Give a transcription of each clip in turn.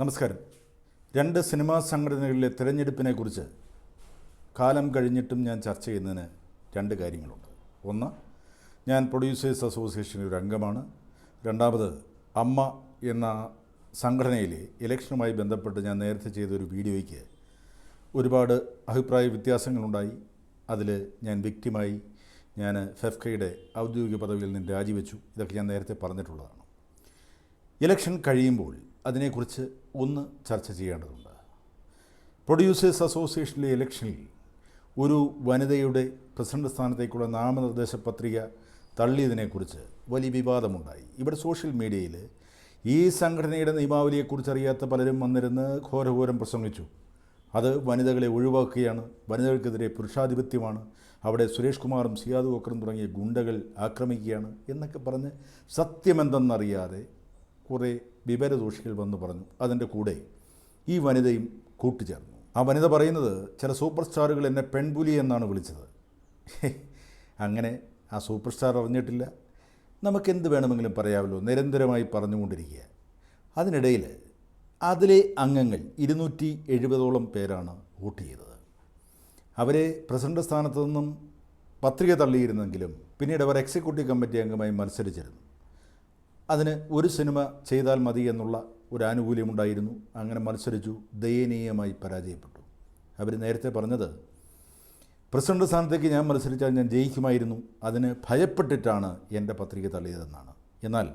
നമസ്കാരം. രണ്ട് സിനിമാ സംഘടനകളിലെ തിരഞ്ഞെടുപ്പിനെക്കുറിച്ച് കാലം കഴിഞ്ഞിട്ടും ഞാൻ ചർച്ച ചെയ്യുന്നതിന് രണ്ട് കാര്യങ്ങളുണ്ട്. ഒന്ന് ഞാൻ പ്രൊഡ്യൂസേഴ്സ് അസോസിയേഷനിൽ ഒരു അംഗമാണ്. രണ്ടാമത് അമ്മ എന്ന സംഘടനയിലെ ഇലക്ഷനുമായി ബന്ധപ്പെട്ട് ഞാൻ നേരത്തെ ചെയ്തൊരു വീഡിയോയ്ക്ക് ഒരുപാട് അഭിപ്രായ വ്യത്യാസങ്ങളുണ്ടായി. അതിൽ ഞാൻ വ്യക്തിമായി ഞാൻ ഫെഫ്കയുടെ ഔദ്യോഗിക പദവിയിൽ നിന്ന് രാജിവെച്ചു. ഇതൊക്കെ ഞാൻ നേരത്തെ പറഞ്ഞിട്ടുള്ളതാണ്. ഇലക്ഷൻ കഴിയുമ്പോൾ അതിനെക്കുറിച്ച് ഒന്ന് ചർച്ച ചെയ്യേണ്ടതുണ്ട്. പ്രൊഡ്യൂസേഴ്സ് അസോസിയേഷനിലെ ഇലക്ഷനിൽ ഒരു വനിതയുടെ പ്രസിഡന്റ് സ്ഥാനത്തേക്കുള്ള നാമനിർദ്ദേശ പത്രിക തള്ളിയതിനെക്കുറിച്ച് വലിയ വിവാദമുണ്ടായി. ഇവിടെ സോഷ്യൽ മീഡിയയിൽ ഈ സംഘടനയുടെ നിയമാവലിയെക്കുറിച്ച് അറിയാത്ത പലരും വന്നിരുന്ന് ഘോരഘോരം പ്രസംഗിച്ചു. അത് വനിതകളെ ഒഴിവാക്കുകയാണ് വനിതകൾക്കെതിരെ പുരുഷാധിപത്യമാണ് അവിടെ സുരേഷ് കുമാറും സിയാദ് വക്കറും തുടങ്ങിയ ഗുണ്ടകൾ ആക്രമിക്കുകയാണ് എന്നൊക്കെ പറഞ്ഞ് സത്യമെന്തെന്നറിയാതെ കുറേ വിവരദോഷികൾ വന്ന് പറഞ്ഞു. അതിന്റെ കൂടെ ഈ വനിതയും കൂട്ടുചേർന്നു. ആ വനിത പറയുന്നത് ചില സൂപ്പർ സ്റ്റാറുകൾ എന്നെ പെൺപുലി എന്നാണ് വിളിച്ചത്. അങ്ങനെ ആ സൂപ്പർ സ്റ്റാർ അറിഞ്ഞിട്ടില്ല. നമുക്കെന്ത് വേണമെങ്കിലും പറയാമല്ലോ നിരന്തരമായി പറഞ്ഞുകൊണ്ടിരിക്കുക അതിനിടയിൽ അതിലെ അംഗങ്ങൾ ഇരുന്നൂറ്റി എഴുപതോളം പേരാണ് വോട്ട് ചെയ്തത്. അവരെ പ്രസിഡന്റ് സ്ഥാനത്തു നിന്നും പത്രിക തള്ളിയിരുന്നെങ്കിലും പിന്നീട് അവർ എക്സിക്യൂട്ടീവ് കമ്മിറ്റി അംഗമായി മത്സരിച്ചിരുന്നു. അതിന് ഒരു സിനിമ ചെയ്താൽ മതി എന്നുള്ള ഒരു ആനുകൂല്യമുണ്ടായിരുന്നു. അങ്ങനെ മത്സരിച്ചു. ദയനീയമായി പരാജയപ്പെട്ടു. അവർ നേരത്തെ പറഞ്ഞത് പ്രസിഡന്റ് സ്ഥാനത്തേക്ക് ഞാൻ മത്സരിച്ചാൽ ഞാൻ ജയിക്കുമായിരുന്നു. അതിന് ഭയപ്പെട്ടിട്ടാണ് എന്റെ പത്രിക തള്ളിയതെന്നാണ്. എന്നാൽ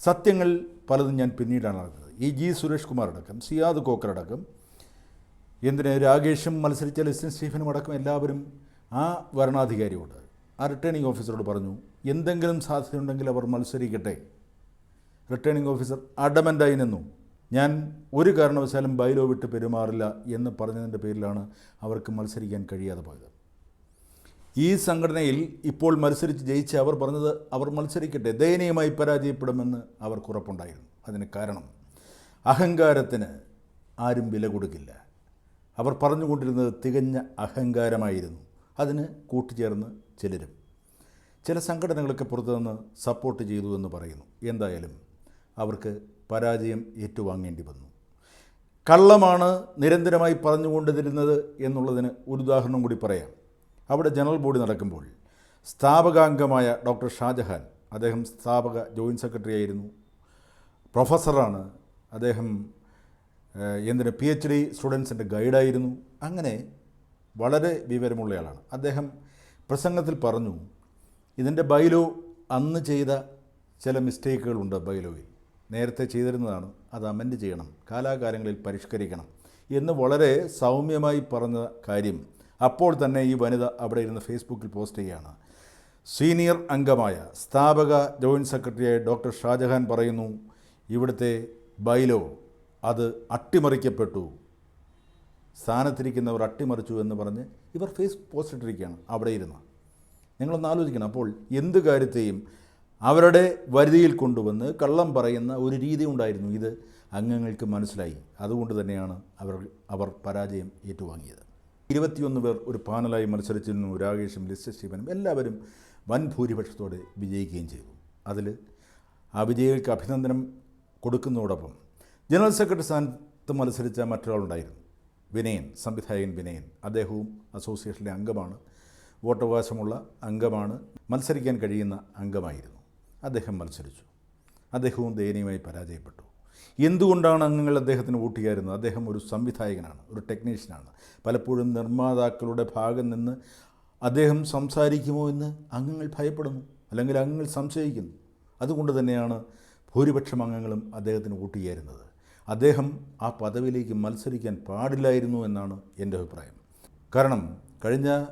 സത്യങ്ങൾ പലതും ഞാൻ പിന്നീടാണ് അറിഞ്ഞത്. ഈ ജി സുരേഷ് കുമാർ അടക്കം സിയാദ് കോക്കർ അടക്കം എന്തിന് രാകേഷും മത്സരിച്ച ലിസ്റ്റൻ സ്റ്റീഫനും അടക്കം എല്ലാവരും ആ വരണാധികാരിയോട് ആ റിട്ടേണിംഗ് ഓഫീസറോട് പറഞ്ഞു എന്തെങ്കിലും സാധ്യതയുണ്ടെങ്കിൽ അവർ മത്സരിക്കട്ടെ. റിട്ടേണിംഗ് ഓഫീസർ അഡമന്റായി നിന്നു. ഞാൻ ഒരു കാരണവശാലും ബൈലോ വിട്ട് പെരുമാറില്ല എന്ന് പറഞ്ഞതിന്റെ പേരിലാണ് അവർക്ക് മത്സരിക്കാൻ കഴിയാതെ പോയത്. ഈ സംഘടനയിൽ ഇപ്പോൾ മത്സരിച്ച് ജയിച്ച അവർ പറഞ്ഞത് അവർ മത്സരിക്കട്ടെ ദയനീയമായി പരാജയപ്പെടുമെന്ന് അവർക്ക് ഉറപ്പുണ്ടായിരുന്നു. അതിന് കാരണം അഹങ്കാരത്തിന് ആരും വില കൊടുക്കില്ല. അവർ പറഞ്ഞുകൊണ്ടിരുന്നത് തികഞ്ഞ അഹങ്കാരമായിരുന്നു. അതിന് കൂട്ടുചേർന്ന് ചിലരും ചില സംഘടനകളൊക്കെ പുറത്തുനിന്ന് സപ്പോർട്ട് ചെയ്തു എന്ന് പറയുന്നു. എന്തായാലും അവർക്ക് പരാജയം ഏറ്റുവാങ്ങേണ്ടി വന്നു. കള്ളമാണ് നിരന്തരമായി പറഞ്ഞുകൊണ്ടിരുന്നത് എന്നുള്ളതിന് ഒരു ഉദാഹരണം കൂടി പറയാം. അവിടെ ജനറൽ ബോഡി നടക്കുമ്പോൾ സ്ഥാപകാംഗമായ ഡോക്ടർ ഷാജഹാൻ അദ്ദേഹം സ്ഥാപക ജോയിന്റ് സെക്രട്ടറി ആയിരുന്നു. പ്രൊഫസറാണ്. അദ്ദേഹം എന്തിന് പി എച്ച് ഡി സ്റ്റുഡൻസിന്റെ ഗൈഡായിരുന്നു. അങ്ങനെ വളരെ വിവരമുള്ളയാളാണ്. അദ്ദേഹം പ്രസംഗത്തിൽ പറഞ്ഞു ഇതിന്റെ ബൈലോ അന്ന് ചെയ്ത ചില മിസ്റ്റേക്കുകളുണ്ട് ബൈലോയിൽ. നേരത്തെ ചെയ്തിരുന്നതാണ്. അത് അമെൻഡ് ചെയ്യണം. കാലാകാലങ്ങളിൽ പരിഷ്കരിക്കണം. എന്ന് വളരെ സൗമ്യമായി പറഞ്ഞ കാര്യം അപ്പോൾ തന്നെ ഈ വനിത അവിടെ ഇരുന്ന് ഫേസ്ബുക്കിൽ പോസ്റ്റ് ചെയ്യുകയാണ്. സീനിയർ അംഗമായ സ്ഥാപക ജോയിന്റ് സെക്രട്ടറിയായ ഡോക്ടർ ഷാജഹാൻ പറയുന്നു ഇവിടുത്തെ ബൈലോ അത് അട്ടിമറിക്കപ്പെട്ടു. സ്ഥാനത്തിരിക്കുന്നവർ അട്ടിമറിച്ചു എന്ന് പറഞ്ഞ് ഇവർ ഫേസ് പോസ്റ്റ് ഇട്ടിരിക്കുകയാണ് അവിടെ ഇരുന്ന്. നിങ്ങളൊന്ന് ആലോചിക്കണം. അപ്പോൾ എന്ത് കാര്യത്തെയും അവരുടെ വരുതിയിൽ കൊണ്ടുവന്ന് കള്ളം പറയുന്ന ഒരു രീതി ഉണ്ടായിരുന്നു ഇത്. അംഗങ്ങൾക്ക് മനസ്സിലായി. അതുകൊണ്ട് തന്നെയാണ് അവർ അവർ പരാജയം ഏറ്റുവാങ്ങിയത്. ഇരുപത്തിയൊന്ന് പേർ ഒരു പാനലായി മത്സരിച്ചിരുന്നു. രാകേഷും ലിസ്റ്റ് ശിവനും എല്ലാവരും വൻ ഭൂരിപക്ഷത്തോടെ വിജയിക്കുകയും ചെയ്തു. അതിൽ ആ വിജയികൾക്ക് അഭിനന്ദനം കൊടുക്കുന്നതോടൊപ്പം ജനറൽ സെക്രട്ടറി സ്ഥാനത്ത് മത്സരിച്ച മറ്റൊരാളുണ്ടായിരുന്നു. വിനയൻ സംവിധായകൻ വിനയൻ. അദ്ദേഹവും അസോസിയേഷനിലെ അംഗമാണ്. വോട്ടവകാശമുള്ള അംഗമാണ്. മത്സരിക്കാൻ കഴിയുന്ന അംഗമായിരുന്നു. അദ്ദേഹം മത്സരിച്ചു. അദ്ദേഹവും ദയനീയമായി പരാജയപ്പെട്ടു. എന്തുകൊണ്ടാണ് അംഗങ്ങൾ അദ്ദേഹത്തിന് വോട്ട് ചെയ്യാറുന്നത് അദ്ദേഹം ഒരു സംവിധായകനാണ് ഒരു ടെക്നീഷ്യനാണ്. പലപ്പോഴും നിർമ്മാതാക്കളുടെ ഭാഗം നിന്ന് അദ്ദേഹം സംസാരിക്കുമോ എന്ന് അംഗങ്ങൾ ഭയപ്പെടുന്നു അല്ലെങ്കിൽ അംഗങ്ങൾ സംശയിക്കുന്നു. അതുകൊണ്ട് തന്നെയാണ് ഭൂരിപക്ഷം അംഗങ്ങളും അദ്ദേഹത്തിന് വോട്ട് ചെയ്യാറുന്നത് അദ്ദേഹം ആ പദവിയിലേക്ക് മത്സരിക്കാൻ പാടില്ലായിരുന്നു എന്നാണ് എന്റെ അഭിപ്രായം. കാരണം കഴിഞ്ഞ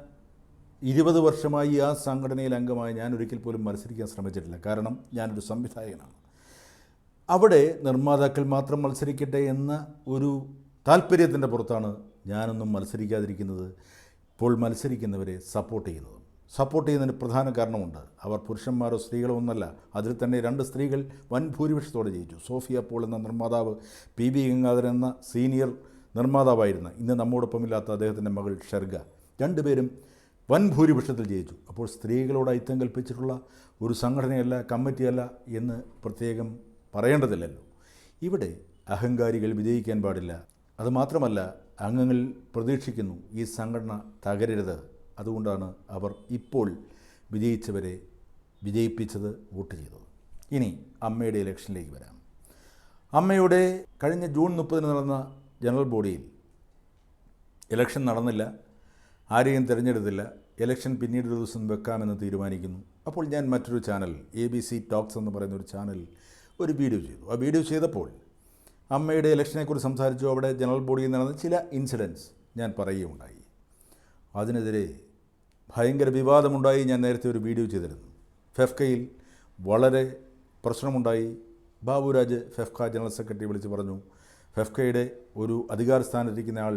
ഇരുപത് വർഷമായി ആ സംഘടനയിൽ അംഗമായി ഞാൻ ഒരിക്കൽ പോലും മത്സരിക്കാൻ ശ്രമിച്ചിട്ടില്ല. കാരണം ഞാനൊരു സംവിധായകനാണ്. അവിടെ നിർമ്മാതാക്കൾ മാത്രം മത്സരിക്കട്ടെ എന്ന ഒരു താല്പര്യത്തിന്റെ പുറത്താണ് ഞാനൊന്നും മത്സരിക്കാതിരിക്കുന്നത്. ഇപ്പോൾ മത്സരിക്കുന്നവരെ സപ്പോർട്ട് ചെയ്യുന്നത്. സപ്പോർട്ട് ചെയ്യുന്നതിന് പ്രധാന കാരണമുണ്ട്. അവർ പുരുഷന്മാരോ സ്ത്രീകളോ ഒന്നല്ല. അതിൽ തന്നെ രണ്ട് സ്ത്രീകൾ വൻ ഭൂരിപക്ഷത്തോടെ ജയിച്ചു. സോഫിയ പോൾ എന്ന നിർമ്മാതാവ് പി ബി ഗംഗാധരൻ എന്ന സീനിയർ നിർമ്മാതാവായിരുന്നു ഇന്ന് നമ്മോടൊപ്പമില്ലാത്ത അദ്ദേഹത്തിന്റെ മകൾ ഷെർഗ. രണ്ടുപേരും വൻ ഭൂരിപക്ഷത്തിൽ ജയിച്ചു. അപ്പോൾ സ്ത്രീകളോട് ഐത്തം കൽപ്പിച്ചിട്ടുള്ള ഒരു സംഘടനയല്ല കമ്മിറ്റിയല്ല എന്ന് പ്രത്യേകം പറയേണ്ടതില്ലല്ലോ. ഇവിടെ അഹങ്കാരികൾ വിജയിക്കാൻ പാടില്ല. അതുമാത്രമല്ല അംഗങ്ങൾ പ്രതീക്ഷിക്കുന്നു ഈ സംഘടന തകരരുത്. അതുകൊണ്ടാണ് അവർ ഇപ്പോൾ വിജയിച്ചവരെ വിജയിപ്പിച്ചത് വോട്ട് ചെയ്തത്. ഇനി അമ്മയുടെ ഇലക്ഷനിലേക്ക് വരാം. അമ്മയുടെ കഴിഞ്ഞ ജൂൺ മുപ്പതിന് നടന്ന ജനറൽ ബോഡിയിൽ ഇലക്ഷൻ നടന്നില്ല. ആരെയും തിരഞ്ഞെടുത്തില്ല. ഇലക്ഷൻ പിന്നീട് ദിവസം വെക്കാമെന്ന് തീരുമാനിക്കുന്നു. അപ്പോൾ ഞാൻ മറ്റൊരു channel A B C talks എന്ന് പറയുന്ന ഒരു ചാനൽ ഒരു വീഡിയോ ചെയ്തു. ആ വീഡിയോ ചെയ്തപ്പോൾ അമ്മയുടെ ഇലക്ഷനെക്കുറിച്ച് സംസാരിച്ചു. അവിടെ ജനറൽ ബോഡിയിൽ നടന്ന ചില ഇൻസിഡൻസ് ഞാൻ പറയുകയുണ്ടായി. അതിനെതിരെ ഭയങ്കര വിവാദമുണ്ടായി ഞാൻ നേരത്തെ ഒരു വീഡിയോ ചെയ്തിരുന്നു. ഫെഫ്കയിൽ വളരെ പ്രശ്നമുണ്ടായി. ബാബുരാജ് ഫെഫ്ക ജനറൽ സെക്രട്ടറി വിളിച്ച് പറഞ്ഞു ഫെഫ്കയുടെ ഒരു അധികാര സ്ഥാനത്തിരിക്കുന്ന ആൾ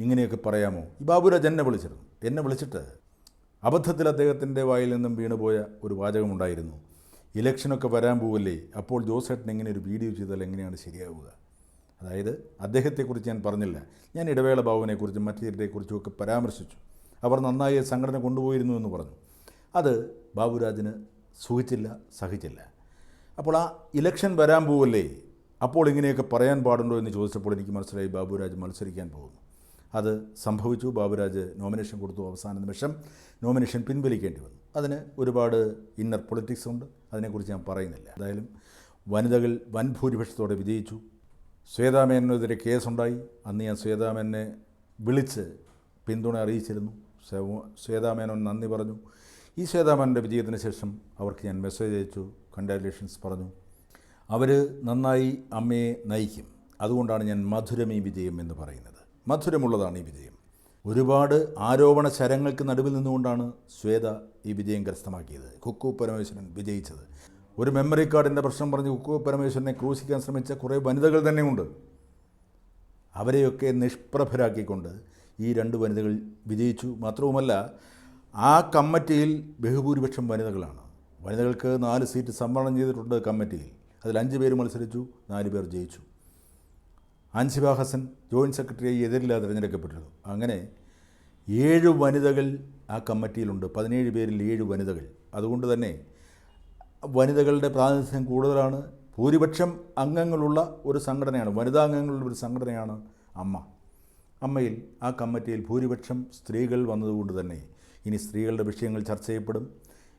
ഇങ്ങനെയൊക്കെ പറയാമോ? ഈ ബാബുരാജ് എന്നെ വിളിച്ചിരുന്നു. എന്നെ വിളിച്ചിട്ട് അബദ്ധത്തിൽ അദ്ദേഹത്തിന്റെ വായിൽ നിന്നും വീണുപോയ ഒരു വാചകമുണ്ടായിരുന്നു. ഇലക്ഷനൊക്കെ വരാൻ പോവില്ലേ അപ്പോൾ ജോസേട്ടൻ എങ്ങനെ ഒരു വീഡിയോ ചെയ്താൽ എങ്ങനെയാണ് ശരിയാവുക? അതായത് അദ്ദേഹത്തെക്കുറിച്ച് ഞാൻ പറഞ്ഞില്ല. ഞാൻ ഇടവേള ബാബുവിനെക്കുറിച്ചും മറ്റേരുടെക്കുറിച്ചും ഒക്കെ പരാമർശിച്ചു. അവർ നന്നായി സംഘടന കൊണ്ടുപോയിരുന്നു എന്ന് പറഞ്ഞു. അത് ബാബുരാജിന് സുഖിച്ചില്ല സഹിച്ചില്ല. അപ്പോൾ ആ ഇലക്ഷൻ വരാൻ പോവല്ലേ അപ്പോൾ ഇങ്ങനെയൊക്കെ പറയാൻ പാടുണ്ടോ എന്ന് ചോദിച്ചപ്പോൾ എനിക്ക് മനസ്സിലായി ബാബുരാജ് മത്സരിക്കാൻ പോകുന്നു. അത് സംഭവിച്ചു. ബാബുരാജ് നോമിനേഷൻ കൊടുത്തു അവസാന നിമിഷം. നോമിനേഷൻ പിൻവലിക്കേണ്ടി വന്നു. അതിന് ഒരുപാട് ഇന്നർ പൊളിറ്റിക്സ് ഉണ്ട്. അതിനെക്കുറിച്ച് ഞാൻ പറയുന്നില്ല. എന്തായാലും വനിതകൾ വൻ ഭൂരിപക്ഷത്തോടെ വിജയിച്ചു. ശ്വേതാമേനെതിരെ കേസുണ്ടായി. അന്ന് ഞാൻ ശ്വേതാമേനെ വിളിച്ച് പിന്തുണ അറിയിച്ചിരുന്നു. ശ്വേ- ശ്വേതാമേനോൻ നന്ദി പറഞ്ഞു. ഈ ശ്വേതാമേനന്റെ വിജയത്തിന് ശേഷം അവർക്ക് ഞാൻ മെസ്സേജ് അയച്ചു. കൺഗ്രാറ്റുലേഷൻസ് പറഞ്ഞു. അവർ നന്നായി അമ്മയെ നയിക്കും. അതുകൊണ്ടാണ് ഞാൻ മധുരമീ വിജയം എന്ന് പറയുന്നത്. മധുരമുള്ളതാണ് ഈ വിജയം. ഒരുപാട് ആരോപണ ശരങ്ങൾക്ക് നടുവിൽ നിന്നുകൊണ്ടാണ് ശ്വേത ഈ വിജയം കരസ്ഥമാക്കിയത്. കുക്കു പരമേശ്വരൻ വിജയിച്ചത്. ഒരു മെമ്മറി കാർഡിന്റെ പ്രശ്നം പറഞ്ഞ് കുക്കു പരമേശ്വരനെ ക്രൂശിക്കാൻ ശ്രമിച്ച കുറേ വനിതകൾ തന്നെയുണ്ട്. അവരെയൊക്കെ നിഷ്പ്രഭരാക്കിക്കൊണ്ട് ഈ രണ്ട് വനിതകൾ വിജയിച്ചു. മാത്രവുമല്ല ആ കമ്മിറ്റിയിൽ ബഹുഭൂരിപക്ഷം വനിതകളാണ്. വനിതകൾക്ക് നാല് സീറ്റ് സംവരണം ചെയ്തിട്ടുണ്ട് കമ്മിറ്റിയിൽ. അതിൽ അഞ്ച് പേര് മത്സരിച്ചു നാല് പേർ ജയിച്ചു. അൻസിബ ഹസൻ ജോയിന്റ് സെക്രട്ടറിയായി എതിരില്ലാതെ തിരഞ്ഞെടുക്കപ്പെട്ടിരുന്നു. അങ്ങനെ ഏഴ് വനിതകൾ ആ കമ്മിറ്റിയിലുണ്ട്. പതിനേഴ് പേരിൽ ഏഴ് വനിതകൾ. അതുകൊണ്ട് തന്നെ വനിതകളുടെ പ്രാതിനിധ്യം കൂടുതലാണ്. ഭൂരിപക്ഷം അംഗങ്ങളുള്ള ഒരു സംഘടനയാണ്. വനിതാ അംഗങ്ങളുള്ള ഒരു സംഘടനയാണ് അമ്മ. അമ്മയിൽ ആ കമ്മിറ്റിയിൽ ഭൂരിപക്ഷം സ്ത്രീകൾ വന്നതുകൊണ്ട് തന്നെ ഇനി സ്ത്രീകളുടെ വിഷയങ്ങൾ ചർച്ച ചെയ്യപ്പെടും.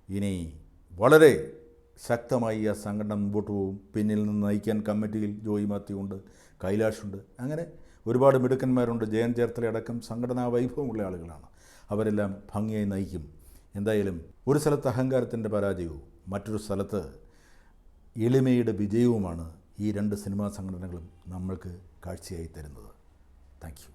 ഇനി വളരെ ശക്തമായി ആ സംഘടന മുമ്പോട്ട് പോകും. പിന്നിൽ നിന്ന് നയിക്കാൻ കമ്മിറ്റിയിൽ ജോയി മാത്യു ഉണ്ട് കൈലാഷുണ്ട്. അങ്ങനെ ഒരുപാട് മിടുക്കന്മാരുണ്ട്. ജയൻ ചേർത്തല അടക്കം സംഘടനാ വൈഭവമുള്ള ആളുകളാണ്. അവരെല്ലാം ഭംഗിയായി നയിക്കും. എന്തായാലും ഒരു സ്ഥലത്ത് അഹങ്കാരത്തിന്റെ പരാജയവും മറ്റൊരു സ്ഥലത്ത് എളിമയുടെ വിജയവുമാണ് ഈ രണ്ട് സിനിമാ സംഘടനകളും നമ്മൾക്ക് കാഴ്ചയായി തരുന്നത്. താങ്ക്